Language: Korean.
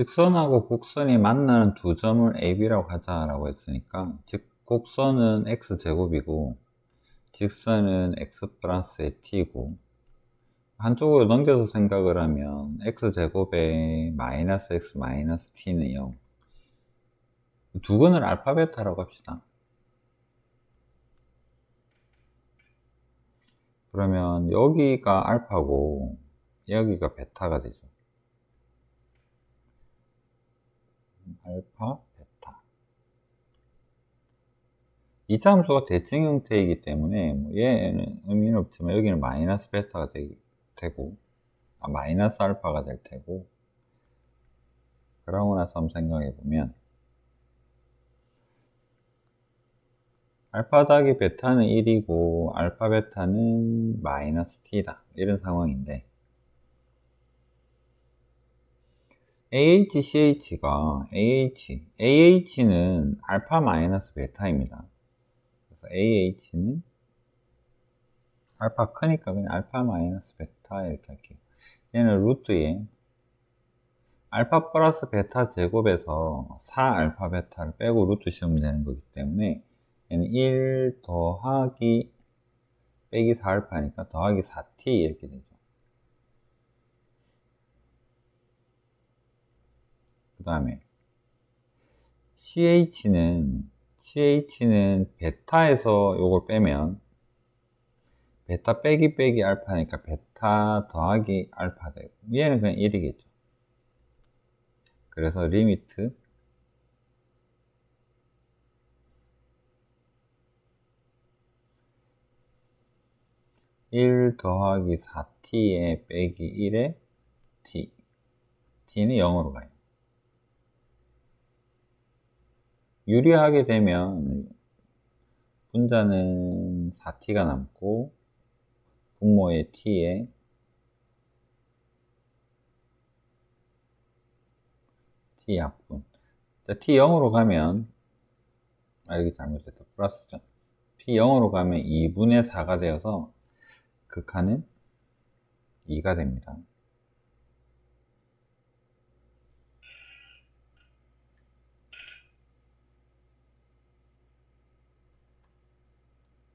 직선하고 곡선이 만나는 두 점을 AB라고 하자라고 했으니까 즉 곡선은 X제곱이고 직선은 X 플러스의 T고 한쪽으로 넘겨서 생각을 하면 X제곱에 마이너스 X 마이너스 T는 0 두근을 알파 베타라고 합시다. 그러면 여기가 알파고 여기가 베타가 되죠 알파, 베타. 이차 함수가 대칭 형태이기 때문에 뭐 얘는 의미는 없지만 여기는 마이너스 베타가 되, 고 아, 마이너스 알파가 될 테고 그러고 나서 한번 생각해 보면 알파 더하기 베타는 1이고 알파 베타는 마이너스 t다 이런 상황인데 AHCH가 AH, AH는 알파 마이너스 베타입니다. 그래서 AH는 알파 크니까 그냥 알파 마이너스 베타 이렇게 할게요. 얘는 루트에 알파 플러스 베타 제곱에서 4 알파 베타를 빼고 루트 씌우면 되는 거기 때문에 얘는 1 더하기 빼기 4 알파니까 더하기 4t 이렇게 되죠. 그 다음에 CH는 CH는 베타에서 요걸 빼면 베타 빼기 빼기 알파니까 베타 더하기 알파 되고 얘는 그냥 1이겠죠. 그래서 리미트 일 더하기 4t에 빼기 1에 t. T는 0으로 가요 유리하게 되면 분자는 4t가 남고 분모의 t에 t 약분. 자, t 0으로 가면 아 여기 잘못했다. 플러스죠. t 0으로 가면 2분의 4가 되어서 극한은 2가 됩니다